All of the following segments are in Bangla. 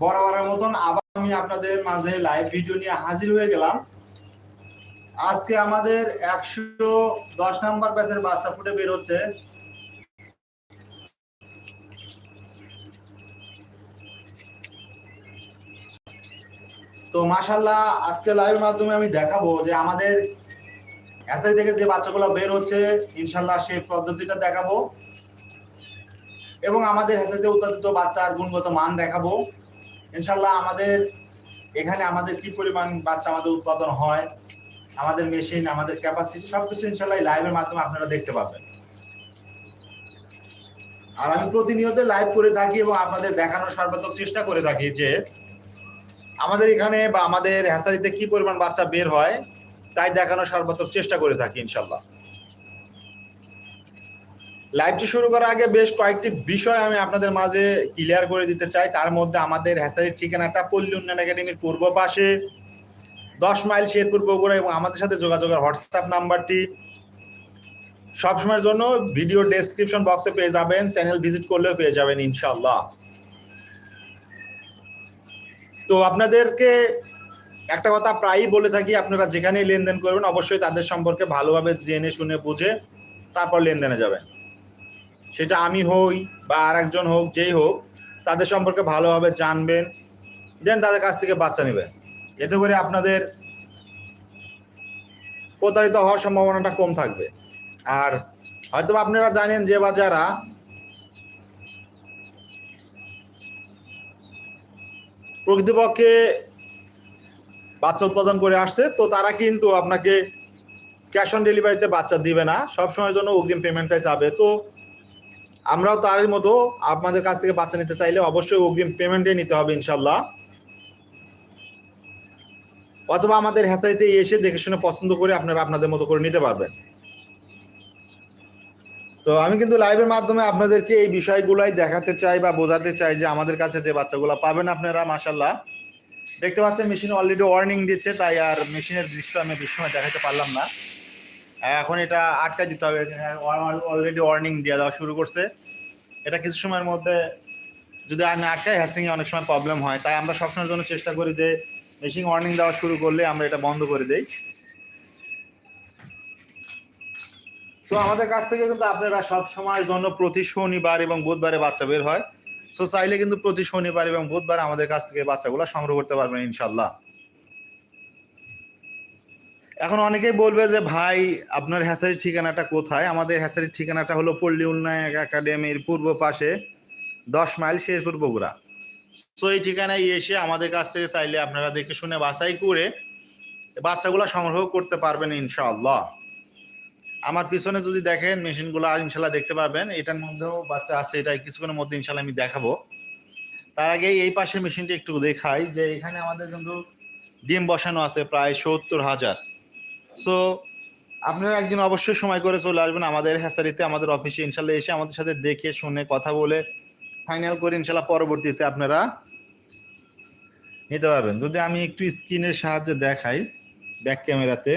বরাবরের মতন আবার আমি আপনাদের মাঝে লাইভ ভিডিও নিয়ে হাজির হয়ে গেলাম। আজকে আমাদের একশো দশ নাম্বার ব্যাচের বাচ্চা ফুটে বের হচ্ছে। তো মাশাল্লাহ আজকে লাইভের মাধ্যমে আমি দেখাবো যে আমাদের অ্যাসারি থেকে যে বাচ্চাগুলো বের হচ্ছে ইনশাল্লাহ সেই পদ্ধতিটা দেখাবো। এবং আমাদের হ্যাসারিতে উৎপাদিত বাচ্চার গুণগত মান দেখাবো। ইনশাল্লাহ আমাদের এখানে আমাদের কি পরিমাণ বাচ্চা আমাদের উৎপাদন হয়, আমাদের মেশিন আমাদের ক্যাপাসিটি সবকিছু ইনশাল্লাহ লাইভের মাধ্যমে আপনারা দেখতে পাবেন। আর আমি প্রতিনিয়ত লাইভ করে থাকি এবং আপনাদের দেখানোর সর্বাত্মক চেষ্টা করে থাকি যে আমাদের এখানে বা আমাদের হ্যাসারিতে কি পরিমাণ বাচ্চা বের হয়, তাই দেখানোর সর্বাত্মক চেষ্টা করে থাকি ইনশাল্লাহ লাইভটি শুরু করার আগে বেশ কয়েকটি বিষয় আমি আপনাদের মাঝে ক্লিয়ার করে দিতে চাই। তার মধ্যে আমাদের হ্যাসারির ঠিকানাটা পল্লী উন্নয়ন একাডেমির পূর্ব পাশে। দশ মাইল শেরপুর বগুড়া এবং আমাদের সাথে যোগাযোগের হোয়াটসঅ্যাপ নাম্বারটি। সবসময়ের জন্য ভিডিও ডেসক্রিপশন বক্সে পেয়ে যাবেন চ্যানেল ভিজিট করলেও পেয়ে যাবেন ইনশাল্লাহ তো আপনাদেরকে একটা কথা প্রায়ই বলে থাকি, আপনারা যেখানেই লেনদেন করবেন, অবশ্যই তাদের সম্পর্কে ভালোভাবে জেনে শুনে বুঝে তারপর লেনদেনে যাবেন। সেটা আমি হই বা আর একজন হোক, যেই হোক, তাদের সম্পর্কে ভালোভাবে জানবেন, দেন তাদের কাছ থেকে বাচ্চা নেবেন। এতে করে আপনাদের প্রতারিত হওয়ার সম্ভাবনাটা কম থাকবে। আর হয়তো আপনারা জানেন যে বা যারা প্রকৃতপক্ষে বাচ্চা উৎপাদন করে আসছে, তো তারা কিন্তু আপনাকে ক্যাশ অন ডেলিভারিতে বাচ্চা দিবে না। সব সময়ের জন্য অগ্রিম পেমেন্টটাই যাবে। তো আমরাও তারই মতো আপনাদের কাছ থেকে বাচ্চা নিতে চাইলে অবশ্যই অগ্রিম পেমেন্টে নিতে হবে ইনশাল্লাহ অথবা আমাদের হ্যাসারিতে এসে দেখে শুনে পছন্দ করে আপনারা আপনাদের মতো করে নিতে পারবেন। তো আমি কিন্তু লাইভের মাধ্যমে আপনাদেরকে এই বিষয়গুলাই দেখাতে চাই বা বোঝাতে চাই যে আমাদের কাছে যে বাচ্চাগুলো পাবেন আপনারা মাসাল্লাহ দেখতে পাচ্ছেন মেশিন অলরেডি ওয়ার্নিং দিচ্ছে, তাই আর মেশিনের দৃশ্য আমি বেশি সময় দেখাতে পারলাম না। এখন এটা আটকা দিতে হবে। অলরেডি ওয়ার্নিং দিয়ে দেওয়া শুরু করছে। এটা কিছু সময়ের মধ্যে যদি আর না আটকায় হ্যাসিংয়ে অনেক সময় প্রবলেম হয়। তাই আমরা সবসময়ের জন্য চেষ্টা করি যে মেশিন ওয়ার্নিং দেওয়া শুরু করলে আমরা এটা বন্ধ করে দেই। তো আমাদের কাছ থেকে কিন্তু আপনারা সব সময়ের জন্য প্রতি শনিবার এবং বুধবারে বাচ্চা বের হয়। সো চাইলে কিন্তু প্রতি শনিবার এবং বুধবার আমাদের কাছ থেকে বাচ্চাগুলো সংগ্রহ করতে পারবেন ইনশাল্লাহ এখন অনেকেই বলবে যে, ভাই, আপনার হ্যাসারির ঠিকানাটা কোথায়? আমাদের হ্যাসারির ঠিকানাটা হলো পল্লী উন্নয়ন একাডেমির পূর্ব পাশে দশ মাইল শেরপুর বগুড়া। সো এই ঠিকানায় এসে আমাদের কাছ থেকে চাইলে আপনারা দেখে শুনে বাছাই করে বাচ্চাগুলো সংগ্রহ করতে পারবেন ইনশাআল্লাহ। আমার পিছনে যদি দেখেন মেশিনগুলো ইনশাল্লাহ দেখতে পারবেন। এটার মধ্যেও বাচ্চা আছে, এটা কিছুক্ষণের মধ্যে ইনশাল্লাহ আমি দেখাবো। তার আগে এই পাশের মেশিনটি একটু দেখাই যে, এখানে আমাদের কিন্তু ডিম বসানো আছে প্রায় সত্তর হাজার। সো আপনারা একদিন অবশ্যই সময় করে চলে আসবেন আমাদের হ্যাসারিতে, আমাদের অফিসে। ইনশাল্লাহ এসে আমাদের সাথে দেখে, শুনে কথা বলে ফাইনাল করে ইনশাল্লাহ পরবর্তীতে আপনারা নিতে পারবেন। যদি আমি একটু স্ক্রিনের সাহায্যে দেখাই ব্যাক ক্যামেরাতে,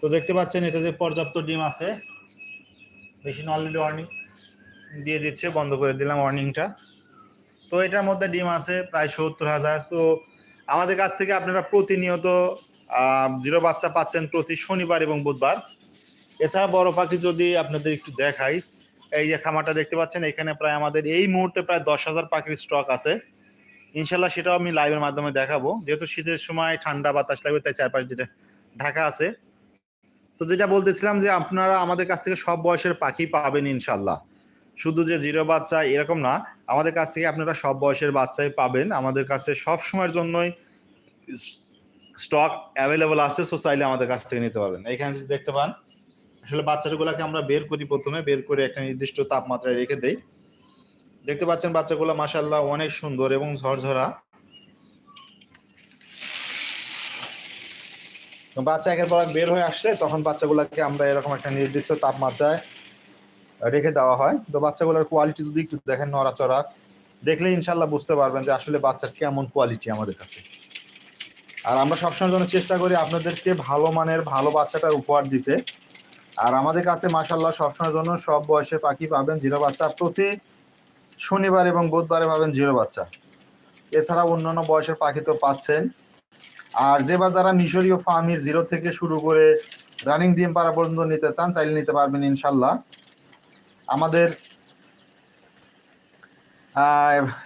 তো দেখতে পাচ্ছেন এটাতে পর্যাপ্ত ডিম আছে। মেশিন অলরেডি ওয়ার্নিং দিয়ে দিচ্ছে, বন্ধ করে দিলাম ওয়ার্নিংটা তো এটার মধ্যে ডিম আছে প্রায় সত্তর হাজার। তো আমাদের কাছ থেকে আপনারা প্রতিনিয়ত জিরো বাচ্চা পাচ্ছেন প্রতি শনিবার এবং বুধবার। এছাড়া বড় পাখি যদি আপনাদের একটু দেখাই, এই যে খামারটা দেখতে পাচ্ছেন, এখানে প্রায় আমাদের এই মুহূর্তে প্রায় দশ হাজার পাখির স্টক আছে। ইনশাল্লাহ সেটাও আমি লাইভের মাধ্যমে দেখাবো। যেহেতু শীতের সময় ঠান্ডা বাতাস লাগবে, তাই চারপাশ যেটা ঢাকা আছে। তো যেটা বলতেছিলাম যে আপনারা আমাদের কাছ থেকে সব বয়সের পাখি পাবেন ইনশাল্লাহ। শুধু যে জিরো বাচ্চা এরকম না, আমাদের কাছ থেকে আপনারা সব বয়সের বাচ্চাই পাবেন। আমাদের কাছে সব সময়ের জন্যই স্টক অ্যাভেলেবল আছে সো চাইলে আমাদের কাছ থেকে নিতে পারবেন। এখানে যদি দেখতে পান, আসলে বাচ্চাগুলোকে আমরা বের করি প্রথমে, বের করে একটা নির্দিষ্ট তাপমাত্রায় রেখে দেই। দেখতে পাচ্ছেন বাচ্চাগুলো মাসাল্লাহ অনেক সুন্দর এবং ঝরঝরা। বাচ্চা একের পর এক বের হয়ে আসলে তখন বাচ্চাগুলোকে আমরা এরকম একটা নির্দিষ্ট তাপমাত্রায় রেখে দেওয়া হয়। তো বাচ্চাগুলোর কোয়ালিটি যদি একটু দেখেন নড়াচড়া, দেখলে ইনশাল্লাহ বুঝতে পারবেন যে আসলে বাচ্চার কেমন কোয়ালিটি আমাদের কাছে। আর আমরা সবসময় জন্য চেষ্টা করি আপনাদেরকে ভালো মানের, ভালো বাচ্চাটা উপহার দিতে। আর আমাদের কাছে মাসাল্লাহ সবসময়ের জন্য সব বয়সের পাখি পাবেন জিরো বাচ্চা। প্রতি শনিবার এবং বুধবারে পাবেন জিরো বাচ্চা। এছাড়া অন্যান্য বয়সের পাখি তো পাচ্ছেন। আর যে বা যারা মিশরীয় ফার্মির জিরো থেকে শুরু করে রানিং ডিম পাড়া পর্যন্ত নিতে চান, চাইলে নিতে পারবেন ইনশাল্লাহ আমাদের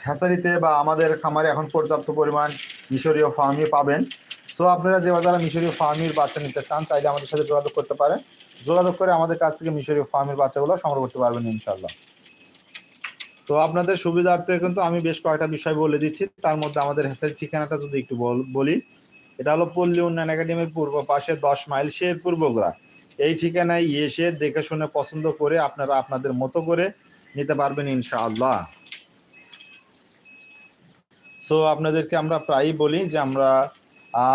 হ্যাসারিতে বা আমাদের খামারে এখন পর্যাপ্ত পরিমাণ মিশরীয় ফার্মি পাবেন। সো আপনারা যে যারা মিশরীয় ফার্মির বাচ্চা নিতে চান, চাইলে আমাদের সাথে যোগাযোগ করতে পারেন। যোগাযোগ করে আমাদের কাছ থেকে মিশরীয় ফার্মির বাচ্চাগুলো সংগ্রহ করতে পারবেন ইনশাল্লাহ তো আপনাদের সুবিধার্থে কিন্তু আমি বেশ কয়েকটা বিষয় বলে দিচ্ছি। তার মধ্যে আমাদের হ্যাচারির ঠিকানাটা যদি একটু বলি। এটা হলো পল্লী উন্নয়ন একাডেমির পূর্ব পাশে দশ মাইল শেরপুর বগুড়া। এই ঠিকানায় এসে দেখে শুনে পছন্দ করে আপনারা আপনাদের মতো করে নিতে পারবেন ইনশাআল্লাহ। সো আপনাদেরকে আমরা প্রায়ই বলি যে আমরা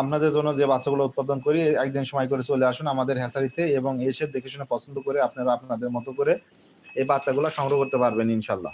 আপনাদের জন্য যে বাচ্চাগুলো উৎপাদন করি, একদিন সময় করে চলে আসুন আমাদের হ্যাসারিতে এবং এসে দেখে শুনে পছন্দ করে আপনারা আপনাদের মতো করে এই বাচ্চাগুলো সংগ্রহ করতে পারবেন ইনশাল্লাহ।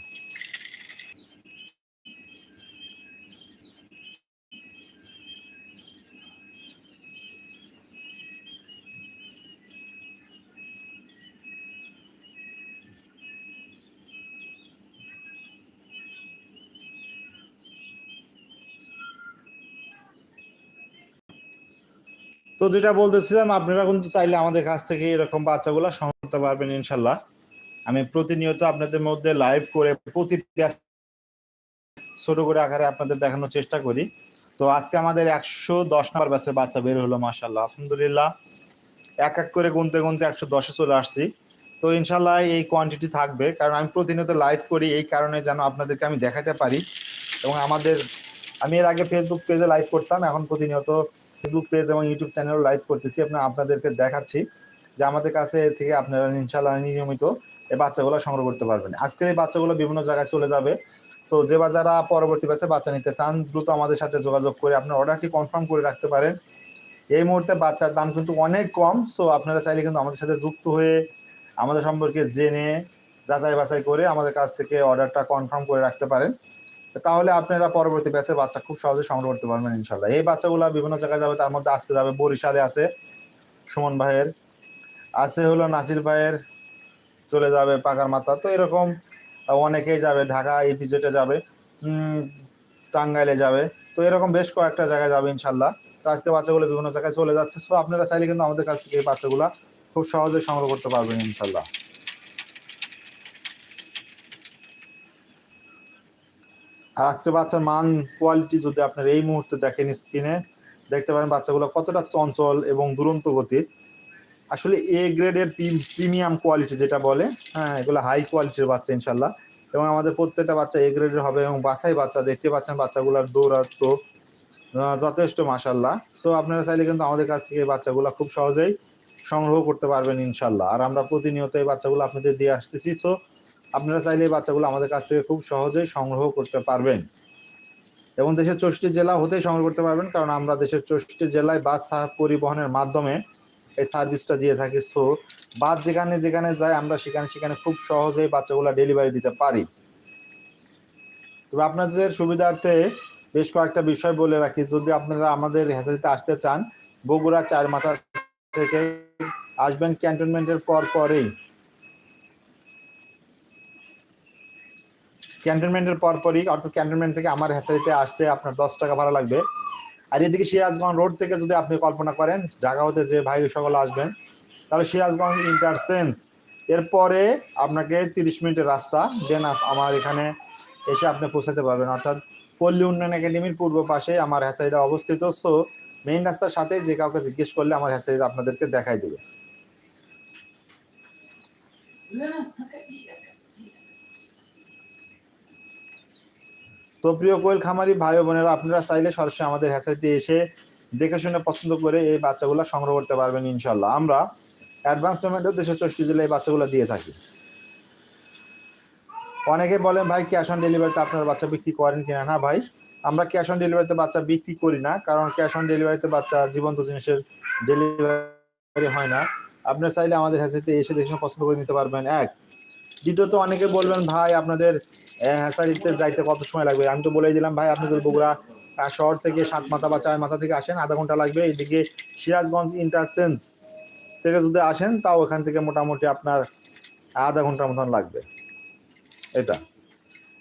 তো যেটা বলতেছিলাম, আপনারা কিন্তু চাইলে আমাদের কাছ থেকে এরকম বাচ্চাগুলো সংগ্রহ পারবেন ইনশাল্লাহ। আমি প্রতিনিয়ত আপনাদের মধ্যে লাইভ করে প্রতি ছোট করে আকারে আপনাদের দেখানোর চেষ্টা করি। তো আজকে আমাদের একশো দশ নম্বর ব্যাচের বাচ্চা বের হলো মাসাল্লাহ আলহামদুলিল্লাহ, এক এক করে গুনতে গুনতে একশো দশে চলে আসছি। তো ইনশাল্লাহ এই কোয়ান্টিটি থাকবে, কারণ আমি প্রতিনিয়ত লাইভ করি, এই কারণে যেন আপনাদেরকে আমি দেখাতে পারি। এবং আমাদের, আমি এর আগে ফেসবুক পেজে লাইভ করতাম, এখন প্রতিনিয়ত ফেসবুক পেজ এবং ইউটিউব চ্যানেলও লাইভ করতেছি। আপনার, আপনাদেরকে দেখাচ্ছি যে আমাদের কাছে থেকে আপনারা ইনশাল্লাহ নিয়মিত এই বাচ্চাগুলো সংগ্রহ করতে পারবেন। আজকের এই বাচ্চাগুলো বিভিন্ন জায়গায় চলে যাবে। তো যে বা যারা পরবর্তী ব্যাচে বাচ্চা নিতে চান, দ্রুত আমাদের সাথে যোগাযোগ করে আপনার অর্ডারটি কনফার্ম করে রাখতে পারেন। এই মুহূর্তে বাচ্চার দাম কিন্তু অনেক কম সো আপনারা চাইলে কিন্তু আমাদের সাথে যুক্ত হয়ে আমাদের সম্পর্কে জেনে যাচাই বাছাই করে আমাদের কাছ থেকে অর্ডারটা কনফার্ম করে রাখতে পারেন। তাহলে আপনারা পরবর্তী ব্যাচের বাচ্চা খুব সহজে সংগ্রহ করতে পারবেন ইনশাল্লাহ এই বাচ্চাগুলো বিভিন্ন জায়গায় যাবে, তার মধ্যে আজকে যাবে বরিশালে আছে, সুমন ভাইয়ের। আছে হলো নাসির ভাইয়ের, চলে যাবে পাকার মাথা। তো এরকম অনেকেই যাবে, ঢাকা ইপিজেটে যাবে টাঙ্গাইলে যাবে। তো এরকম বেশ কয়েকটা জায়গায় যাবে ইনশাল্লাহ তো আজকে বাচ্চাগুলো বিভিন্ন জায়গায় চলে যাচ্ছে। সো আপনারা চাইলে কিন্তু আমাদের কাছ থেকে এই বাচ্চাগুলো খুব সহজে সংগ্রহ করতে পারবেন ইনশাল্লাহ আর আজকে বাচ্চার মান কোয়ালিটি যদি আপনার এই মুহূর্তে দেখেন স্ক্রিনে দেখতে পারেন বাচ্চাগুলো কতটা চঞ্চল এবং দুরন্ত গতির। আসলে এ গ্রেডের প্রিমিয়াম কোয়ালিটি যেটা বলে হ্যাঁ এগুলো হাই কোয়ালিটির বাচ্চা ইনশাল্লাহ। এবং আমাদের প্রত্যেকটা বাচ্চা এ গ্রেডের হবে এবং বাসাই বাচ্চা, দেখতে পাচ্ছেন বাচ্চাগুলোর দৌড়াত্ম যথেষ্ট মাসাল্লাহ সো আপনারা চাইলে কিন্তু আমাদের কাছ থেকে বাচ্চাগুলো খুব সহজেই সংগ্রহ করতে পারবেন ইনশাল্লাহ আর আমরা প্রতিনিয়ত এই বাচ্চাগুলো আপনাদের দিয়ে আসতেছি। সো আপনারা চাইলে এই বাচ্চাগুলো আমাদের কাছ থেকে খুব সহজেই সংগ্রহ করতে পারবেন। এবং দেশের চৌষ্টি জেলা হতেই সংগ্রহ করতে পারবেন, কারণ আমরা দেশের চৌষ্টি জেলায় বাস পরিবহনের মাধ্যমে এই সার্ভিসটা দিয়ে থাকি। সো, বাস যেখানে যেখানে যায়, আমরা সেখানে সেখানে খুব সহজেই বাচ্চাগুলো ডেলিভারি দিতে পারি। তবে আপনাদের সুবিধার্থে বেশ কয়েকটা বিষয় বলে রাখি। যদি আপনারা আমাদের হ্যাচারিতে আসতে চান, বগুড়া চার মাথা থেকে আসবেন ক্যান্টনমেন্টের পর পরেই। ক্যান্টনমেন্টের পরপরই, অর্থাৎ ক্যান্টনমেন্ট থেকে আমার হ্যাচারিতে আসতে আপনার দশ টাকা ভাড়া লাগবে। আর এদিকে সিরাজগঞ্জ রোড থেকে যদি আপনি কল্পনা করেন ঢাকা হতে যে ভাই সকল আসবেন, তাহলে সিরাজগঞ্জ ইন্টারসেন্স। এরপরে আপনাকে তিরিশ মিনিটের রাস্তা দেন আমার এখানে এসে আপনি পৌঁছাতে পারবেন। অর্থাৎ পল্লী উন্নয়ন একাডেমির পূর্ব পাশে আমার হ্যাসারিটা অবস্থিত। সো মেইন রাস্তার সাথে যে কাউকে জিজ্ঞেস করলে আমার হ্যাসারিটা আপনাদেরকে দেখাই দেবে। তো প্রিয় কোয়েল খামারি ভাই বোনেরা, আপনারা চাইলে সরাসরি আমাদের হ্যাচারিতে এসে দেখে শুনে পছন্দ করে এই বাচ্চাগুলো সংগ্রহ করতে পারবেন ইনশাল্লাহ আমরা অ্যাডভান্স পেমেন্টও দেশের চষ্টি জেলায় এই বাচ্চাগুলো দিয়ে থাকি। অনেকে বলেন, ভাই ক্যাশ অন ডেলিভারিতে আপনার বাচ্চা বিক্রি করেন কিনা? না, ভাই, আমরা ক্যাশ অন ডেলিভারিতে বাচ্চা বিক্রি করি না, কারণ ক্যাশ অন ডেলিভারিতে বাচ্চা জীবন্ত জিনিসের ডেলিভারি হয় না। আপনার চাইলে আমাদের হ্যাচারিতে এসে দেখে পছন্দ করে নিতে পারবেন। এক, দ্বিতীয়ত অনেকে বলবেন, ভাই, আপনাদের হ্যাসারিতে যাইতে কত সময় লাগবে? আমি তো বলেই দিলাম, ভাই, আপনি যদি বগুড়া শহর থেকে সাত মাথা বা চার মাথা থেকে আসেন, আধা ঘণ্টা লাগবে। এদিকে সিরাজগঞ্জ ইন্টারচেঞ্জ থেকে যদি আসেন, তাও এখান থেকে মোটামুটি আপনার আধা ঘণ্টার মতন লাগবে। এটা।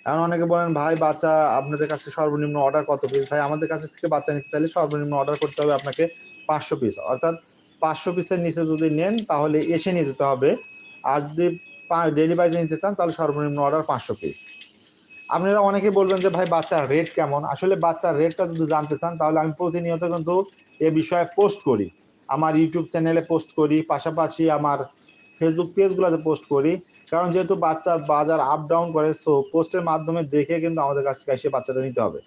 এখন অনেকে বলেন, ভাই, বাচ্চা, আপনাদের কাছে সর্বনিম্ন অর্ডার কত পিস ভাই, আমাদের কাছে থেকে বাচ্চা নিতে চাইলে সর্বনিম্ন অর্ডার করতে হবে আপনাকে পাঁচশো পিস অর্থাৎ পাঁচশো পিসের নিচে যদি নেন, তাহলে এসে নিয়ে যেতে হবে। আর যদি ডেলিভারি নিতে চান, তাহলে সর্বনিম্ন অর্ডার পাঁচশো পিস আপনারা অনেকেই বলবেন যে, ভাই, বাচ্চার রেট কেমন? আসলে বাচ্চার রেটটা যদি জানতে চান, তাহলে আমি প্রতিনিয়ত কিন্তু এ বিষয়ে পোস্ট করি। আমার ইউটিউব চ্যানেলে পোস্ট করি, পাশাপাশি আমার ফেসবুক পেজগুলোতে পোস্ট করি। কারণ যেহেতু বাচ্চার বাজার আপ ডাউন করে সো পোস্টের মাধ্যমে দেখে কিন্তু আমাদের কাছ থেকে এসে বাচ্চাটা নিতে হবে।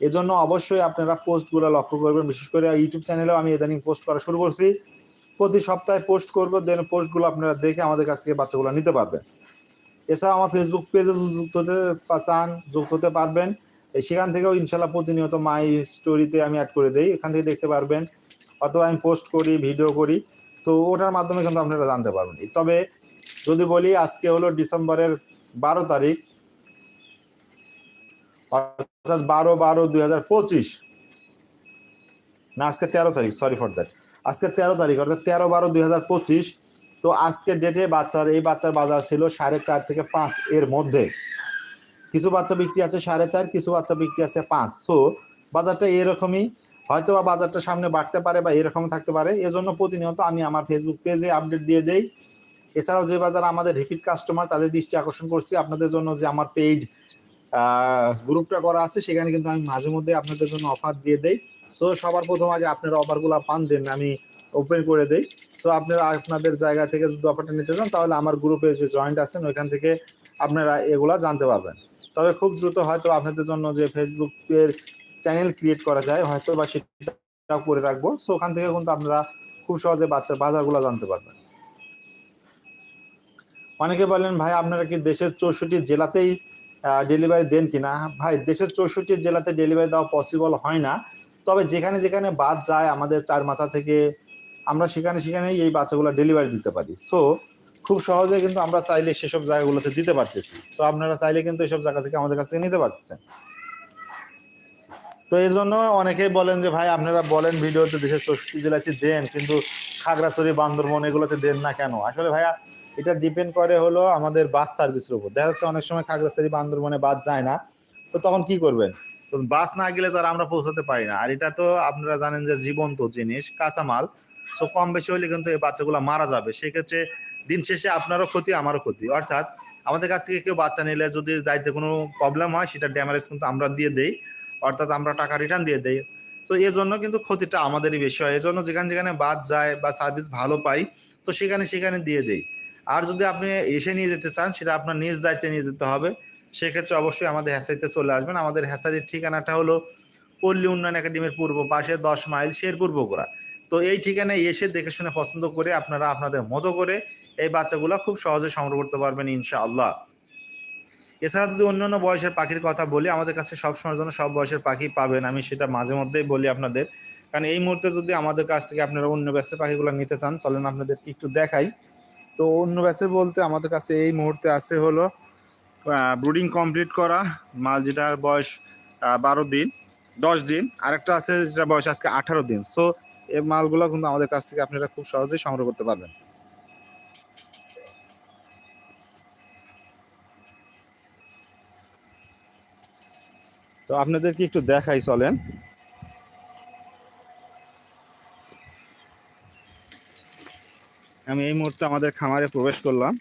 এজন্য অবশ্যই আপনারা পোস্টগুলো লক্ষ্য করবেন। বিশেষ করে ইউটিউব চ্যানেলেও আমি ইদানিং পোস্ট করা শুরু করছি। প্রতি সপ্তাহে পোস্ট করব দেন পোস্টগুলো আপনারা দেখে আমাদের কাছ থেকে বাচ্চাগুলো নিতে পারবেন। এছাড়াও আমার ফেসবুক পেজে যুক্ত হতে চান, যুক্ত হতে পারবেন। সেখান থেকেও ইনশাল্লাহ প্রতিনিয়ত মাই স্টোরিতে আমি অ্যাড করে দিই। এখান থেকে দেখতে পারবেন। অথবা আমি পোস্ট করি ভিডিও করি। তো ওটার মাধ্যমে কিন্তু আপনারা জানতে পারবেন। তবে যদি বলি, আজকে হলো ডিসেম্বরের বারো তারিখ, অর্থাৎ বারো বারো দুই হাজার পঁচিশ। না, আজকে তেরো তারিখ সরি ফর দ্যাট আজকে তেরো তারিখ, অর্থাৎ তেরো বারো দুই হাজার পঁচিশ। তো আজকের ডেটে বাচ্চার, এই বাচ্চার বাজার ছিল সাড়ে চার থেকে পাঁচ এর মধ্যে। কিছু বাচ্চা বিক্রি আছে সাড়ে চার, কিছু বাচ্চা বিক্রি আছে পাঁচ। সো বাজারটা এরকমই। হয়তো বা বাজারটা সামনে বাড়তে পারে বা এরকম থাকতে পারে। এজন্য প্রতিনিয়ত আমি আমার ফেসবুক পেজে আপডেট দিয়ে দেই। এছাড়াও যে বাজার আমাদের রিপিট কাস্টমার তাদের দৃষ্টি আকর্ষণ করছি আপনাদের জন্য যে আমার পেইড গ্রুপটা করা আছে, সেখানে কিন্তু আমি মাঝে মধ্যে আপনাদের জন্য অফার দিয়ে দেই। সো সবার প্রথম আগে আপনারা অফারগুলো পান দেন আমি ওপেন করে দেই। সো আপনারা আপনাদের জায়গা থেকে যদি অফারটা নিতে চান, তাহলে আমার গ্রুপে যে জয়েন্ট আছেন, ওইখান থেকে আপনারা এগুলা জানতে পারবেন। তবে খুব দ্রুত হয়তো আপনাদের জন্য যে ফেসবুকের চ্যানেল ক্রিয়েট করা যায়, হয়তো বা সেটাও করে রাখব। সো ওখান থেকে কিন্তু আপনারা খুব সহজে বাচ্চার বাজারগুলো জানতে পারবেন। অনেকে বলেন, ভাই, আপনারা কি দেশের চৌষট্টি জেলাতেই ডেলিভারি দেন কিনা? ভাই, দেশের চৌষট্টি জেলাতে ডেলিভারি দেওয়া পসিবল হয় না। তবে যেখানে যেখানে বাদ যায়, আমাদের চার মাথা থেকে আমরা সেখানে সেখানেই এই বাচ্চাগুলো ডেলিভারি দিতে পারি। সো খুব সহজে কিন্তু আমরা চাইলে সেসব জায়গাগুলোতে দিতে পারতেছি। তো আপনারা চাইলে কিন্তু এসব জায়গা থেকে আমাদের কাছ থেকে নিতে পারতেছেন। তো এই জন্য অনেকেই বলেন যে, ভাই, আপনারা বলেন ভিডিওতে দেশের চৌষট্টি জেলাতে দেন, কিন্তু খাগড়াছড়ি, বান্দরবন এগুলোতে দেন না কেন? আসলে ভাইয়া, এটা ডিপেন্ড করে হলো আমাদের বাস সার্ভিসের উপর। দেখা যাচ্ছে অনেক সময় খাগড়াছড়ি, বান্দরবনে বাস যায় না। তো তখন কি করবেন? বাস না গেলে তো আর আমরা পৌঁছাতে পারি না। আর এটা তো আপনারা জানেন যে জীবন্ত জিনিস, কাঁচামাল। সো কম বেশি হলে কিন্তু এই বাচ্চাগুলো মারা যাবে। সেক্ষেত্রে দিন শেষে আপনারও ক্ষতি, আমারও ক্ষতি। অর্থাৎ আমাদের কাছ থেকে কেউ বাচ্চা নিলে যদি যাইতে কোনো প্রবলেম হয়, সেটা ড্যামারেজ কিন্তু আমরা দিয়ে দেই। অর্থাৎ আমরা টাকা রিটার্ন দিয়ে দেই। তো এই জন্য কিন্তু ক্ষতিটা আমাদেরই বেশি হয়। এজন্য যেখানে যেখানে বাদ যায় বা সার্ভিস ভালো পাই, তো সেখানে সেখানে দিয়ে দেই। আর যদি আপনি এসে নিয়ে যেতে চান, সেটা আপনার নিজ দায়িত্বে নিয়ে যেতে হবে। সেক্ষেত্রে অবশ্যই আমাদের হ্যাসারিতে চলে আসবেন। আমাদের হ্যাসারির ঠিকানাটা হলো পল্লী উন্নয়ন একাডেমির পূর্ব পাশে দশ মাইল শেরপুর বগুড়া। তো এই ঠিকানায় এসে দেখে শুনে পছন্দ করে আপনারা আপনাদের মতো করে এই বাচ্চাগুলো খুব সহজে সংগ্রহ করতে পারবেন, ইনশাআল্লাহ। এছাড়া যদি অন্যান্য বয়সের পাখির কথা বলি, আমাদের কাছে সবসময়ের জন্য সব বয়সের পাখি পাবেন। আমি সেটা মাঝে মধ্যেই বলি আপনাদের। কারণ এই মুহূর্তে যদি আমাদের কাছ থেকে আপনারা অন্য ব্যাসের পাখিগুলো নিতে চান, চলেন আপনাদেরকে একটু দেখাই। তো অন্য ব্যাসের বলতে আমাদের কাছে এই মুহূর্তে আছে হলো ব্রুডিং কমপ্লিট করা, মাল যেটার বয়স বারো দিন, দশ দিন। আরেকটা আছে যেটা বয়স আজকে আঠারো দিন। সো এই মালগুলো কিন্তু আমাদের কাছ থেকে আপনারা খুব সহজেই সংগ্রহ করতে পারবেন। তো আপনাদেরকে একটু দেখাই চলেন। আমি এই মুহূর্তে আমাদের খামারে প্রবেশ করলাম।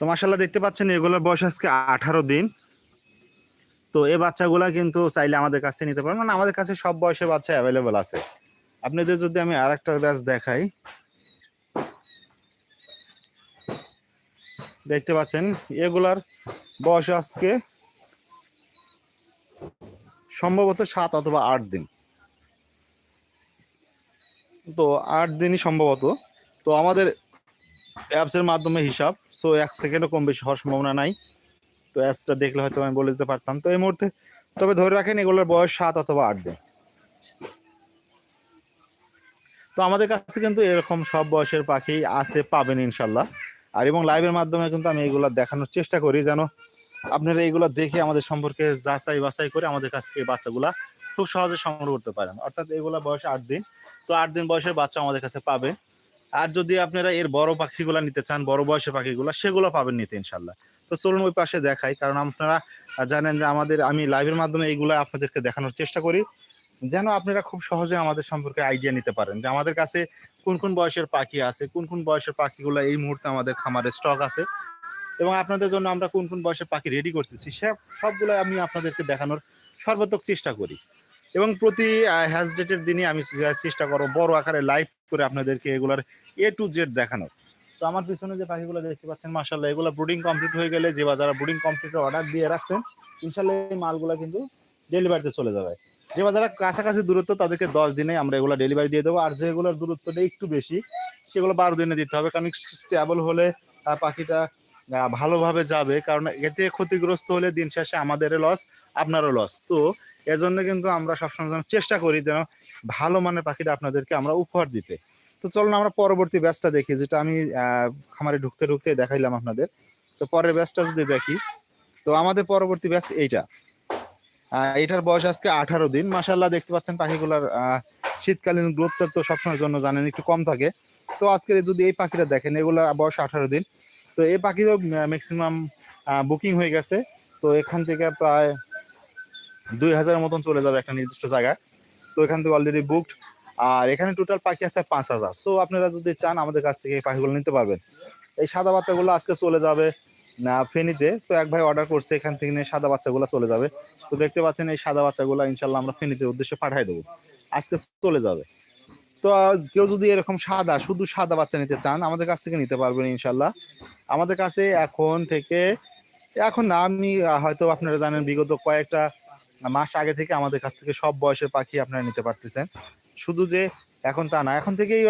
তো মাসাল্লাহ দেখতে পাচ্ছেন এগুলোর বয়স আজকে আঠারো দিন। তো এই বাচ্চাগুলা কিন্তু চাইলে আমাদের কাছে নিতে পারেন মানে আমাদের কাছে সব বয়সের বাচ্চা অ্যাভেলেবল আছে। আপনাদের যদি আমি আর একটা ব্যাচ দেখাই। দেখতে পাচ্ছেন, এগুলার বয়স আজকে সম্ভবত সাত অথবা আট দিন। তো আট দিনই সম্ভবত। তো আমাদের অ্যাপসের মাধ্যমে হিসাব। সো এক সেকেন্ডও কম বেশি হওয়ার সম্ভাবনা নাই। তো অ্যাপসটা দেখলে হয়তো আমি বলে দিতে পারতাম। তো এই মুহূর্তে তবে ধরে রাখেন এগুলোর বয়স সাত অথবা আট দিন। তো আমাদের কাছে কিন্তু এরকম সব বয়সের পাখি আছে, পাবেন ইনশাল্লাহ। আর এবং লাইভের মাধ্যমে কিন্তু আমি এগুলো দেখানোর চেষ্টা করি যেন আপনারা এগুলো দেখে আমাদের সম্পর্কে যাচাই বাছাই করে আমাদের কাছ থেকে বাচ্চাগুলা খুব সহজে সংগ্রহ করতে পারেন। অর্থাৎ এগুলা বয়স আট দিন। তো আট দিন বয়সের বাচ্চা আমাদের কাছে পাবে। আর যদি আপনারা এর বড় পাখিগুলো নিতে চান, বড় বয়সের পাখিগুলো, সেগুলো পাবেন নিতে ইনশাল্লাহ তো চলুন ওই পাশে দেখাই, কারণ আপনারা জানেন যে আমাদের, আমি লাইভের মাধ্যমে এইগুলো আপনাদেরকে দেখানোর চেষ্টা করি। যেন আপনারা খুব সহজে আমাদের সম্পর্কে আইডিয়া নিতে পারেন যে আমাদের কাছে কোন কোন বয়সের পাখি আছে, কোন কোন বয়সের পাখিগুলো এই মুহূর্তে আমাদের খামারে স্টক আছে, এবং আপনাদের জন্য আমরা কোন কোন বয়সের পাখি রেডি করতেছি, সে সবগুলো আমি আপনাদেরকে দেখানোর সর্বাত্মক চেষ্টা করি। এবং প্রতি হ্যাজ ডেটের দিনে আমি চেষ্টা করব বড় আকারে লাইভ করে আপনাদেরকে এগুলার এ টু জেড দেখানোর। তো আমার পিছনে যে পাখিগুলো দেখতে পাচ্ছেন মাসাল্লাহ এগুলো ব্রুডিং কমপ্লিট হয়ে গেলে যে বা যারা ব্রুডিং কমপ্লিট অর্ডার দিয়ে রাখছেন ইনশাল্লাহ এই মালগুলো কিন্তু ডেলিভারিতে চলে যাবে। যে বা যারা কাছাকাছি দূরত্ব, তাদেরকে দশ দিনে আমরা এগুলো ডেলিভারি দিয়ে দেবো। আর যেগুলোর দূরত্বটা একটু বেশি, সেগুলো বারো দিনে দিতে হবে। কারণ স্টেবল হলে পাখিটা ভালোভাবে যাবে। কারণ এতে ক্ষতিগ্রস্ত হলে দিন শেষে আমাদেরও লস আপনারও লস তো এজন্য কিন্তু আমরা সবসময় যেন চেষ্টা করি যেন ভালো মানের পাখিটা আপনাদেরকে আমরা উপহার দিতে। তো চলুন আমরা পরবর্তী ব্যাচটা দেখি, যেটা আমি খামারে ঢুকতে ঢুকতে দেখাইলাম আপনাদের। তো পরের ব্যাচটা যদি দেখি, তো আমাদের পরবর্তী ব্যাচ এইটা। এটার বয়স আজকে আঠারো দিন। মাসাল্লাহ দেখতে পাচ্ছেন পাখিগুলার শীতকালীন গ্রোথটা তো সবসময়ের জন্য জানেন, একটু কম থাকে। তো আজকে যদি এই পাখিটা দেখেন, এগুলার বয়স আঠারো দিন। তো এই পাখিরও ম্যাক্সিমাম বুকিং হয়ে গেছে। তো এখান থেকে প্রায় দুই হাজারের মতন চলে যাবে একটা নির্দিষ্ট জায়গায়। তো এখান থেকে অলরেডি বুকড আর এখানে টোটাল পাখি আছে পাঁচ হাজার। সো আপনারা যদি চান, আমাদের কাছ থেকে এই পাখিগুলো নিতে পারবেন। এই সাদা বাচ্চাগুলো আজকে চলে যাবে ফেনীতে। তো এক ভাই অর্ডার করছে, এখান থেকে নিয়ে সাদা বাচ্চাগুলো চলে যাবে। তো দেখতে পাচ্ছেন, এই সাদা বাচ্চাগুলো ইনশাল্লাহ আমরা ফেনীতে উদ্দেশ্যে পাঠিয়ে দেবো। আজকে চলে যাবে। তো কেউ যদি এরকম সাদা, শুধু সাদা বাচ্চা নিতে চান, আমাদের কাছ থেকে নিতে পারবেন ইনশাল্লাহ। আমাদের কাছে এখন থেকে, এখন না, আমি হয়তো আপনারা জানেন, বিগত কয়েকটা মাস আগে থেকে আমাদের কাছ থেকে সব বয়সের পাখি আপনারা নিতে পারতেছেন। শুধু যে এখন তা না, এখন থেকেই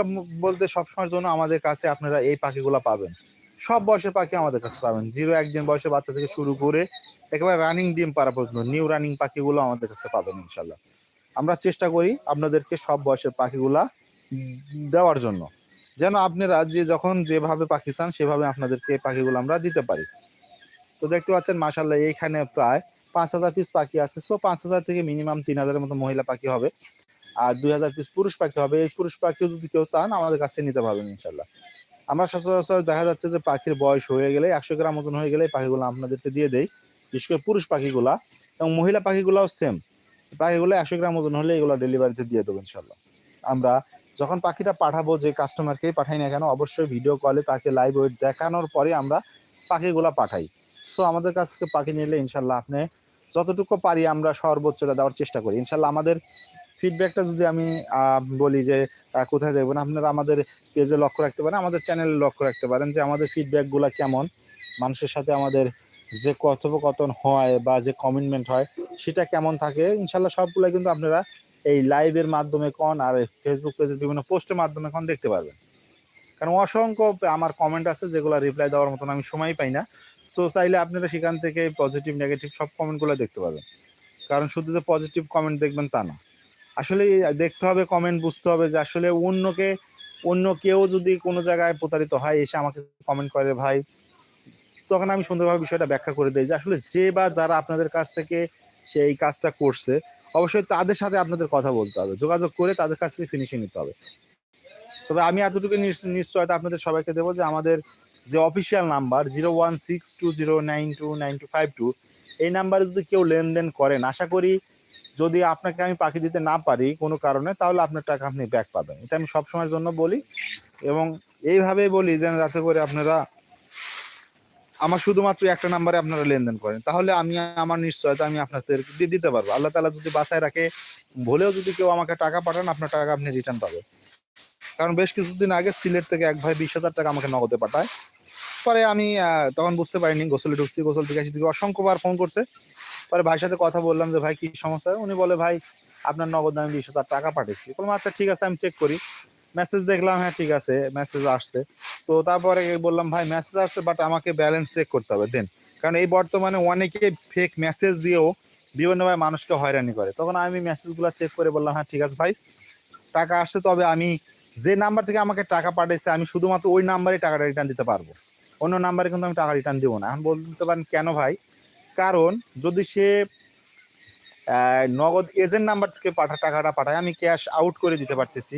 বলতে সবসময়ের জন্য আমাদের কাছে আপনারা এই পাখিগুলো পাবেন। সব বয়সের পাখি আমাদের কাছে পাবেন। জিরো একদিন বয়সের বাচ্চা থেকে শুরু করে একেবারে রানিং ডিম পারা পর্যন্ত নিউ রানিং পাখিগুলো আমাদের কাছে পাবেন ইনশাল্লাহ। আমরা চেষ্টা করি আপনাদেরকে সব বয়সের পাখিগুলা দেওয়ার জন্য। যেন আপনারা যে যখন যেভাবে পাখি চান, সেভাবে আপনাদেরকে এই পাখিগুলো আমরা দিতে পারি। তো দেখতে পাচ্ছেন মাসাল্লাহ এইখানে প্রায় পাঁচ হাজার পিস পাখি আছে। সো পাঁচ হাজার থেকে মিনিমাম তিন হাজারের মতো মহিলা পাখি হবে। আর দুই হাজার পিস পুরুষ পাখি হবে। এই পুরুষ পাখিও যদি কেউ চান, আমাদের কাছে নিতে পারবেন ইনশাল্লাহ আমরা সচরাচর দেখা যাচ্ছে যে পাখির বয়স হয়ে গেলে, একশো গ্রাম ওজন হয়ে গেলে পাখিগুলো আপনাদেরকে দিয়ে দেই, বিশেষ করে পুরুষ পাখিগুলা। এবং মহিলা পাখিগুলাও সেম পাখিগুলো একশো গ্রাম ওজন হলে এগুলো ডেলিভারিতে দিয়ে দেবো ইনশাল্লাহ আমরা যখন পাখিটা পাঠাবো, যে কাস্টমারকেই পাঠাই না কেন, অবশ্যই ভিডিও কলে তাকে লাইভ ওয়েট দেখানোর পরে আমরা পাখিগুলা পাঠাই। সো আমাদের কাছ থেকে পাখি নিলে ইনশাল্লাহ আপনি যতটুকু পারি আমরা সর্বোচ্চটা দেওয়ার চেষ্টা করি। ইনশাল্লাহ আমাদের ফিডব্যাকটা যদি আমি বলি যে কোথায় দেখবেন, আপনারা আমাদের পেজে লক্ষ্য রাখতে পারেন, আমাদের চ্যানেলে লক্ষ্য রাখতে পারেন যে, আমাদের ফিডব্যাকগুলো কেমন, মানুষের সাথে আমাদের যে কথোপকথন হয় বা যে কমিটমেন্ট হয়, সেটা কেমন থাকে, ইনশাল্লাহ সবগুলো কিন্তু আপনারা এই লাইভের মাধ্যমে কোন আর ফেসবুক পেজের বিভিন্ন পোস্টের মাধ্যমে কোন দেখতে পারবেন। কারণ অসংখ্য আমার কমেন্ট আছে যেগুলো রিপ্লাই দেওয়ার মতন আমি সময় পাই না। সো চাইলে আপনারা সেখান থেকে পজিটিভ নেগেটিভ সব কমেন্টগুলো দেখতে পাবেন। কারণ শুধু যে পজিটিভ কমেন্ট দেখবেন তা না। আসলে দেখতে হবে কমেন্ট বুঝতে হবে যে আসলে অন্যকে, অন্য কেউ যদি কোনো জায়গায় প্রতারিত হয়, এসে আমাকে কমেন্ট করে, ভাই, তখন আমি সুন্দরভাবে বিষয়টা ব্যাখ্যা করে দিই যে আসলে যে বা যারা আপনাদের কাছ থেকে সেই কাজটা করছে, অবশ্যই তাদের সাথে আপনাদের কথা বলতে হবে। যোগাযোগ করে তাদের কাছ থেকে ফিনিশিং নিতে হবে। তবে আমি এতটুকু নিশ- নিশ্চয়তা আপনাদের সবাইকে দেবো যে আমাদের যে official number zero one six two zero nine two nine two five two এই নাম্বারে যদি কেউ লেনদেন করেন, আশা করি যদি আপনাকে আমি পাখি দিতে না পারি কোনো কারণে, তাহলে আপনার টাকা আপনি ব্যাক পাবেন। এটা আমি সবসময়ের জন্য বলি এবং এইভাবেই বলি যেন যাতে করে আপনারা আমার শুধুমাত্র একটা নাম্বারে আপনারা লেনদেন করেন। তাহলে আমি আমার নিশ্চয়তা আমি আপনাদের দিয়ে দিতে পারব। আল্লাহ তালা যদি বাসায় রাখে, ভুলেও যদি কেউ আমাকে টাকা পাঠান, আপনার টাকা আপনি রিটার্ন পাবেন। কারণ বেশ কিছুদিন আগে সিলেট থেকে এক ভাই বিশ হাজার টাকা আমাকে নগদে পাঠায়। পরে আমি তখন বুঝতে পারিনি, গোসলে ঢুকছি, গোসল থেকে আসি অসংখ্যবার ফোন করছে। পরে ভাইয়ের সাথে কথা বললাম যে, ভাই, কি সমস্যা? উনি বলে, ভাই, আপনার নগদ আমি বিশ হাজার টাকা পাঠিয়েছি। বললাম আচ্ছা ঠিক আছে, আমি চেক করি। মেসেজ দেখলাম হ্যাঁ ঠিক আছে মেসেজ আসছে। তো তারপরে বললাম, ভাই মেসেজ আসছে বাট আমাকে ব্যালেন্স চেক করতে হবে, দেন। কারণ এই বর্তমানে অনেকে ফেক মেসেজ দিয়েও বিভিন্নভাবে মানুষকে হয়রানি করে। তখন আমি মেসেজগুলো চেক করে বললাম হ্যাঁ ঠিক আছে, ভাই, টাকা আসছে, তবে আমি যে নাম্বার থেকে আমাকে টাকা পাঠিয়েছে আমি শুধুমাত্র ওই নাম্বারে টাকাটা রিটার্ন দিতে পারব। অন্য নাম্বারে কিন্তু আমি টাকা রিটার্ন দিব না। এখন বলতে পারেন, কেন ভাই? কারণ যদি সে নগদ এজেন্ট নাম্বার থেকে পাঠা, টাকাটা পাঠায়, আমি ক্যাশ আউট করে দিতে পারতেছি।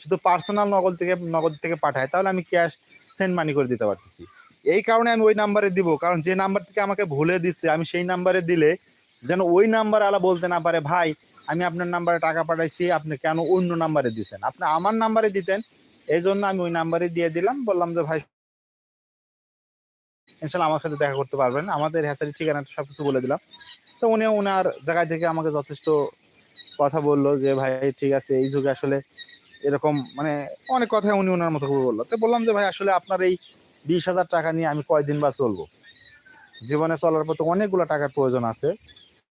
শুধু পার্সোনাল নগদ থেকে নগদ থেকে পাঠায়, তাহলে আমি ক্যাশ সেন্ড মানি করে দিতে পারতেছি। এই কারণে আমি ওই নাম্বারে দিব, কারণ যে নাম্বার থেকে আমাকে ভুলে দিচ্ছে আমি সেই নাম্বারে দিলে যেন ওই নাম্বার আলা বলতে না পারে, ভাই আমি আপনার নাম্বারে টাকা পাঠাইছি, আপনি কেন অন্য নাম্বারে দিছেন? আপনি আমার নাম্বারে দিতেন এই জন্য আমি ওই নাম্বারে দিয়ে দিলাম, বললাম যে, ভাই, ইনশাল্লাহ আমার সাথে দেখা করতে পারবেন। আমাদের হ্যাসারি ঠিকানাটা সব কিছু বলে দিলাম। তো উনি ওনার জায়গায় থেকে আমাকে যথেষ্ট কথা বলল যে, ভাই, ঠিক আছে, এই যুগে আসলে এরকম মানে অনেক কথাই উনি ওনার মতো করে বলল। তো বললাম যে, ভাই, আসলে আপনার এই বিশ হাজার টাকা নিয়ে আমি কয়দিন বা চলবো? জীবনে চলার তো অনেকগুলো টাকার প্রয়োজন আছে।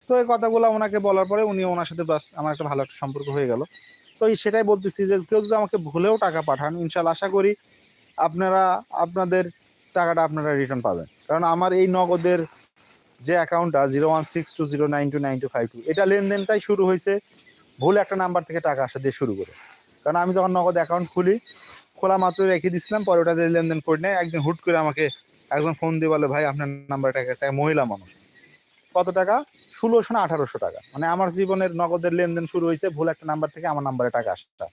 তো এই কথাগুলো ওনাকে বলার পরে উনি ওনার সাথে বাস আমার একটা ভালো একটা সম্পর্ক হয়ে গেল। তো এই সেটাই বলতেছি যে কেউ যদি আমাকে ভুলেও টাকা পাঠান ইনশাল্লাহ আশা করি আপনারা, আপনাদের টাকাটা আপনারা রিটার্ন পাবেন। কারণ আমার এই নগদের যে অ্যাকাউন্টটা zero one six two zero nine two nine two five two এটা লেনদেনটাই শুরু হয়েছে ভুল একটা নাম্বার থেকে টাকা আসা দিয়ে শুরু করে। কারণ আমি যখন নগদ অ্যাকাউন্ট খুলি, খোলা মাত্র রেখে দিচ্ছিলাম পরে ওটা দিয়ে লেনদেন করে নেয়। একদিন হুট করে আমাকে একজন ফোন দিয়ে বলে, ভাই, আপনার নাম্বারটা গেছে। মহিলা মানুষ। কত টাকা? ষোলোশো না আঠারোশো টাকা। মানে আমার জীবনের নগদের লেনদেন শুরু হয়েছে, ভুল একটা নাম্বার থেকে আমার নাম্বারে টাকা আসা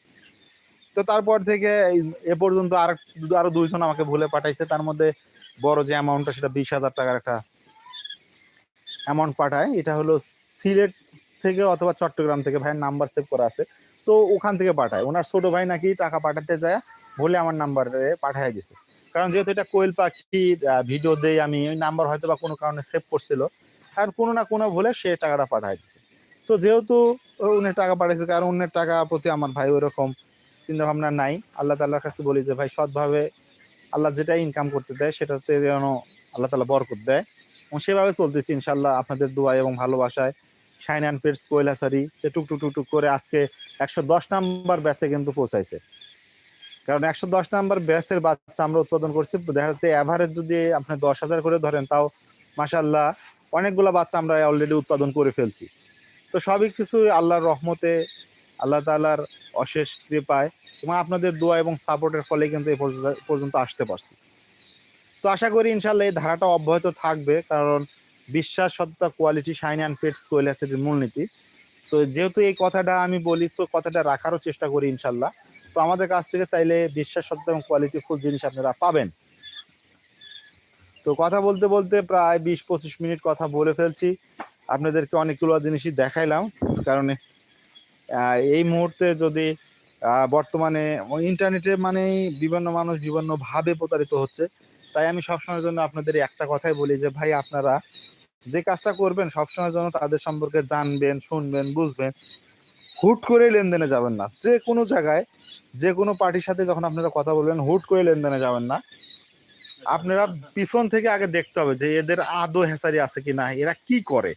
তো তারপর থেকে এ পর্যন্ত আর আরও দুইজন আমাকে ভুলে পাঠাইছে। তার মধ্যে বড় যে অ্যামাউন্টটা সেটা বিশ হাজার টাকার একটা অ্যামাউন্ট পাঠায়। এটা হলো সিলেট থেকে অথবা চট্টগ্রাম থেকে ভাইয়ের নাম্বার সেভ করা আছে। তো ওখান থেকে পাঠায়। ওনার ছোট ভাই নাকি টাকা পাঠাতে যায় বলে আমার নাম্বারে পাঠায় গেছে। কারণ যেহেতু এটা কোয়েল পাখির ভিডিও দেই আমি। ওই নাম্বার হয়তো বা কোনো কারণে সেভ করছিল। কারণ কোনো না কোনো ভুলে সে টাকাটা পাঠায় দিছে। তো যেহেতু অন্যের টাকা পাঠাইছে, কারণ অন্যের টাকা প্রতি আমার ভাই ওরকম চিন্তা ভাবনা নাই। আল্লাহ তাল্লাহর কাছে বলি যে, ভাই, সৎভাবে আল্লাহ যেটা ইনকাম করতে দেয়, সেটাতে যেন আল্লাহ তালা বরকত দেয়। এবং সেভাবে চলতেছি ইনশাল্লাহ আপনাদের দোয়া এবং ভালোবাসায়। শাইন অ্যান্ড পেটস কৈলাসারি টুক টুক টুক করে আজকে একশো দশ নাম্বার ব্যাচে কিন্তু পৌঁছাইছে। কারণ একশো দশ নাম্বার ব্যাচের বাচ্চা আমরা উৎপাদন করছি দেখা যাচ্ছে অ্যাভারেজ যদি আপনি দশ হাজার করে ধরেন, তাও মাসাল্লাহ অনেকগুলো বাচ্চা আমরা অলরেডি উৎপাদন করে ফেলছি। তো সবই কিছু আল্লাহর রহমতে, আল্লাহ তাআলার অশেষ কৃপায় এবং আপনাদের দোয়া এবং সাপোর্টের ফলে কিন্তু এ পর্যন্ত- পর্যন্ত আসতে পারছি। তো আশা করি ইনশাল্লাহ এই ধারাটা অব্যাহত থাকবে, কারণ বিশ্বাস সত্তা কোয়ালিটি শাইন অ্যান্ড পেটস কোয়েল অ্যাসিডের মূলনীতি। তো যেহেতু এই কথাটা আমি বলি সো কথাটা রাখারও চেষ্টা করি ইনশাল্লাহ তো আমাদের কাছ থেকে চাইলে বিশ্বাস সত্তা এবং কোয়ালিটি ফুল জিনিস আপনারা পাবেন। তো কথা বলতে বলতে প্রায় বিশ পঁচিশ মিনিট কথা বলে ফেলছি। আপনাদেরকে অনেকগুলো জিনিসই দেখাইলাম, কারণ এই মুহূর্তে যদি বর্তমানে ইন্টারনেটে মানেই বিভিন্ন মানুষ বিভিন্নভাবে প্রতারিত হচ্ছে। তাই আমি সবসময়ের জন্য আপনাদের একটা কথাই বলি যে, ভাই, আপনারা যে কাজটা করবেন সবসময়ের জন্য তাদের সম্পর্কে জানবেন, শুনবেন, বুঝবেন। হুট করে লেনদেনে যাবেন না। যে কোনো জায়গায়, যে কোনো পার্টির সাথে যখন আপনারা কথা বলবেন, হুট করে লেনদেনে যাবেন না। আপনারা পিছন থেকে আগে দেখতে হবে যে এদের আদৌ হেসারি আছে কি না, এরা কি করে?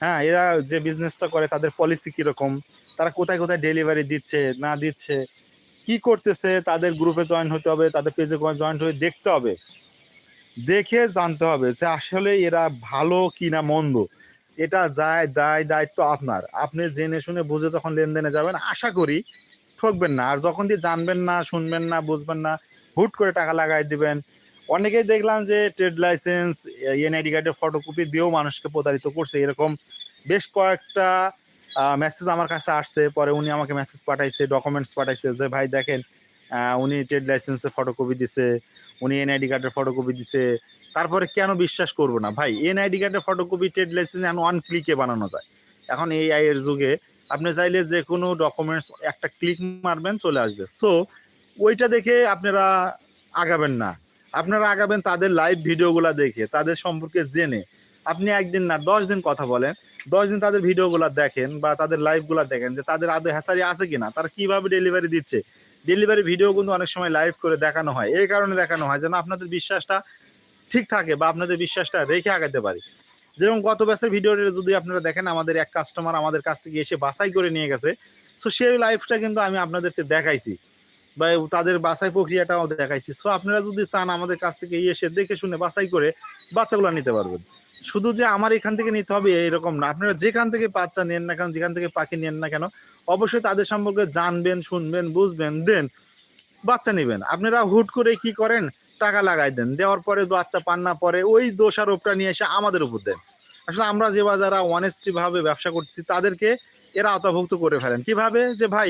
হ্যাঁ এরা যে বিজনেসটা করে, তাদের পলিসি কীরকম? তারা কোথায় কোথায় ডেলিভারি দিচ্ছে, না দিচ্ছে? কি করতেছে? তাদের গ্রুপে জয়েন হতে হবে, তাদের পেজে জয়েন হয়ে দেখতে হবে। দেখে জানতে হবে যে আসলে এরা ভালো কি না মন্দ। এটা যায়, দায়, দায়িত্ব আপনার। আপনি জেনে শুনে বুঝে যখন লেনদেনে যাবেন, আশা করি ঠকবেন না। আর যখন দিয়ে জানবেন না, শুনবেন না, বুঝবেন না, হুট করে টাকা লাগাই দিবেন অনেকেই দেখলাম যে ট্রেড লাইসেন্স এনআইডি কার্ডের ফটোকপি দিয়েও মানুষকে প্রতারিত করছে। এরকম বেশ কয়েকটা মেসেজ আমার কাছে আসছে। পরে উনি আমাকে মেসেজ পাঠাইছে ডকুমেন্টস পাঠাইছে যে, ভাই, দেখেন উনি ট্রেড লাইসেন্সের ফটোকপি দিছে, উনি এনআইডি কার্ডের ফটোকপি দিছে। তারপরে কেন বিশ্বাস করব না? ভাই এনআইডি কার্ডের ফটোকপি ট্রেড লাইসেন্স এখন ওয়ান ক্লিকে বানানো যায়। এখন এই আই এর যুগে আপনি চাইলে যে কোনো ডকুমেন্টস একটা ক্লিক মারবেন, চলে আসবে। সো ওইটা দেখে আপনারা আগাবেন না। আপনারা আগাবেন তাদের লাইভ ভিডিওগুলো দেখে, তাদের সম্পর্কে জেনে। আপনি একদিন না, দশ দিন কথা বলেন, দশ দিন তাদের ভিডিওগুলো দেখেন বা তাদের লাইভগুলো দেখেন যে তাদের আদৌ হ্যাসারি আছে কিনা, তারা কীভাবে ডেলিভারি দিচ্ছে। ডেলিভারি ভিডিও কিন্তু অনেক সময় লাইভ করে দেখানো হয়। এই কারণে দেখানো হয় যেন আপনাদের বিশ্বাসটা ঠিক থাকে বা আপনাদের বিশ্বাসটা রেখে আগাতে পারি। যেরকম গত বছর ভিডিওটা যদি আপনারা দেখেন, আমাদের এক কাস্টমার আমাদের কাছ থেকে এসে বাছাই করে নিয়ে গেছে। সো সেই লাইফটা কিন্তু আমি আপনাদেরকে দেখাইছি। বা তাদের বাছাই প্রক্রিয়াটাও দেখাইছি। সো আপনারা যদি চান আমাদের কাছ থেকে এসে দেখে শুনে বাছাই করে বাচ্চাগুলো নিতে পারবেন। শুধু যে আমার এখান থেকে নিতে হবে এরকম না। আপনারা যেখান থেকে বাচ্চা নেন না কেন, যেখান থেকে পাখি নেন না কেন, অবশ্যই তাদের সম্পর্কে জানবেন, শুনবেন, বুঝবেন, দেন বাচ্চা নেবেন। আপনারা হুট করে কি করেন? টাকা লাগাই দেন। দেওয়ার পরে বাচ্চা পান না, পরে ওই দোষারোপটা নিয়ে এসে আমাদের উপর দেন। আসলে আমরা যে যারা অনেস্টি ভাবে ব্যবসা করছি তাদেরকে এরা আওতাভুক্ত করে ফেলেন। কীভাবে? যে ভাই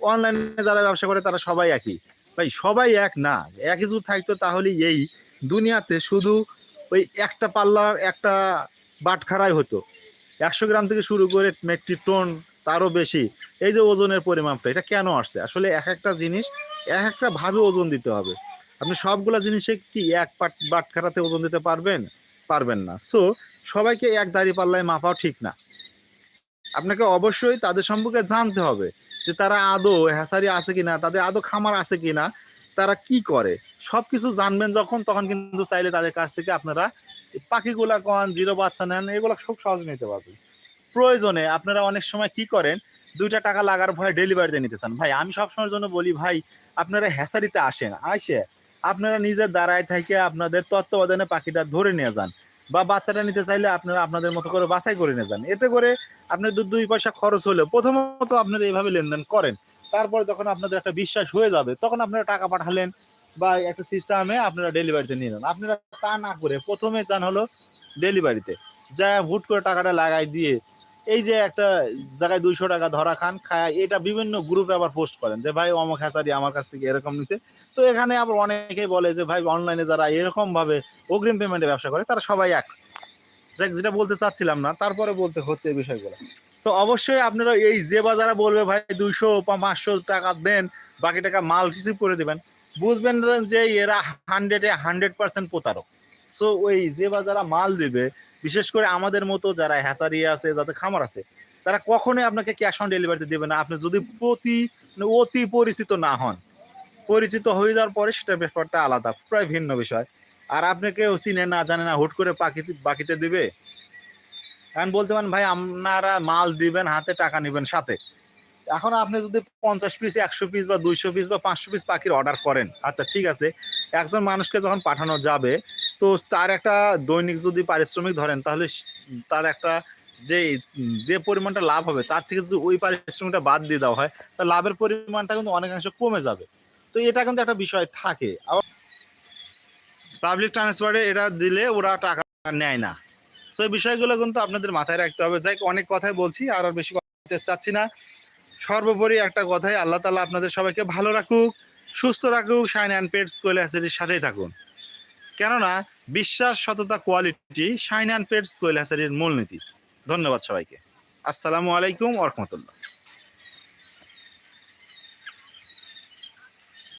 অনলাইনে যারা ব্যবসা করে, তারা সবাই একই। ভাই, সবাই এক না। একই যদি থাকতো তাহলে এই দুনিয়াতে শুধু ওই একটা পাল্লার একটা বাটখারাই হতো। একশো গ্রাম থেকে শুরু করে মেট্রিক টন, তারও বেশি। এই যে ওজনের পরিমাপটা, এটা কেন আসছে? আসলে এক একটা জিনিস, এক একটা ভাবে ওজন দিতে হবে। আপনি সবগুলা জিনিসে কি এক পাট বাটখারাতে ওজন দিতে পারবেন? পারবেন না। সো সবাইকে এক দাড়ি পাল্লায় মাপাও ঠিক না। আপনাকে অবশ্যই তাদের সম্পর্কে জানতে হবে। যে তারা আদৌ হ্যাসারি আছে কিনা, তাদের আদৌ খামার আছে কিনা, তারা কি করে? সব কিছু জানবেন যখন, তখন কিন্তু চাইলে তাদের কাছ থেকে আপনারা পাখিগুলা কন, জিরো বাচ্চা নেন, এগুলো খুব সহজে নিতে পারবেন। প্রয়োজনে আপনারা অনেক সময় কি করেন, দুইটা টাকা লাগার ভয়ে ডেলিভারিতে নিতে চান। ভাই, আমি সবসময়ের জন্য বলি, ভাই, আপনারা হ্যাসারিতে আসেন আসে আপনারা নিজের দাঁড়ায় থেকে আপনাদের তত্ত্বাবধানে পাখিটা ধরে নিয়ে যান বা বাচ্চাটা নিতে চাইলে আপনারা আপনাদের মতো করে বাছাই করে নিয়ে যান। এতে করে আপনার দু দুই পয়সা খরচ হলেও প্রথমত আপনারা এইভাবে লেনদেন করেন। তারপরে যখন আপনাদের একটা বিশ্বাস হয়ে যাবে, তখন আপনারা টাকা পাঠালেন বা একটা সিস্টেমে আপনারা ডেলিভারিতে নিয়ে নেন। আপনারা তা না করে প্রথমে চান হলো ডেলিভারিতে যা হুট করে টাকাটা লাগাই দিয়ে এই যে একটা জায়গায় দুইশো টাকা ধরা খান, খায় এটা বিভিন্ন গ্রুপে আবার পোস্ট করেন যে, ভাই অমক হ্যাসারি আমার কাছ থেকে এরকম নিতে। তো এখানে আবার অনেকেই বলে যে, ভাই অনলাইনে যারা এরকম ভাবে অগ্রিম পেমেন্টে ব্যবসা করে, তারা সবাই এক। যাক, যেটা বলতে চাচ্ছিলাম না, তারপরে বলতে হচ্ছে এই বিষয়গুলো। তো অবশ্যই আপনারা এই যে বাজারে বলবে, ভাই, দুইশো বা পাঁচশো টাকা দেন, বাকি টাকা মাল রিসিভ করে দেবেন। বুঝবেন যে এরা হান্ড্রেডে হান্ড্রেড পার্সেন্ট প্রতারক। সো ওই যে বা যারা মাল দিবে, বিশেষ করে আমাদের মতো যারা হ্যাসারি আছে, যাদের খামার আছে, তারা কখনোই আপনাকে ক্যাশ অন ডেলিভারিতে দেবে না। আপনি যদি প্রতি মানে অতি পরিচিত না হন, পরিচিত হয়ে যাওয়ার পরে সেটা ব্যাপারটা আলাদা, প্রায় ভিন্ন বিষয়। আর আপনাকে চিনে না, জানে না, হুট করে পাখিতে বাকিতে দিবে। এখন বলতে পারেন, ভাই, আপনারা মাল দিবেন, হাতে টাকা নেবেন সাথে। এখন আপনি যদি পঞ্চাশ পিস একশো পিস বা দুইশো পিস বা পাঁচশো পিস পাখির অর্ডার করেন আচ্ছা ঠিক আছে। একজন মানুষকে যখন পাঠানো যাবে, তো তার একটা দৈনিক যদি পারিশ্রমিক ধরেন, তাহলে তার একটা যে যে পরিমাণটা লাভ হবে, তার থেকে যদি ওই পারিশ্রমিকটা বাদ দিয়ে দেওয়া হয়, তা লাভের পরিমাণটা কিন্তু অনেকাংশে কমে যাবে। তো এটা কিন্তু একটা বিষয় থাকে। আবার পাবলিক ট্রান্সপোর্টে এটা দিলে ওরা টাকা নেয় না। সো এই বিষয়গুলো কিন্তু আপনাদের মাথায় রাখতে হবে। যাই অনেক কথাই বলছি, আর আর বেশি কথা চাচ্ছি না। সর্বোপরি একটা কথাই, আল্লাহ তালা আপনাদের সবাইকে ভালো রাখুক, সুস্থ রাখুক শাইন অ্যান্ড পেটস কোয়েল হ্যাসারির সাথেই থাকুন। কেননা, বিশ্বাস, সততা কোয়ালিটি শাইন অ্যান্ড পেটস কোয়েল হ্যাসারির মূলনীতি। ধন্যবাদ সবাইকে। আসসালামু আলাইকুম ওরহমতুল্লাহ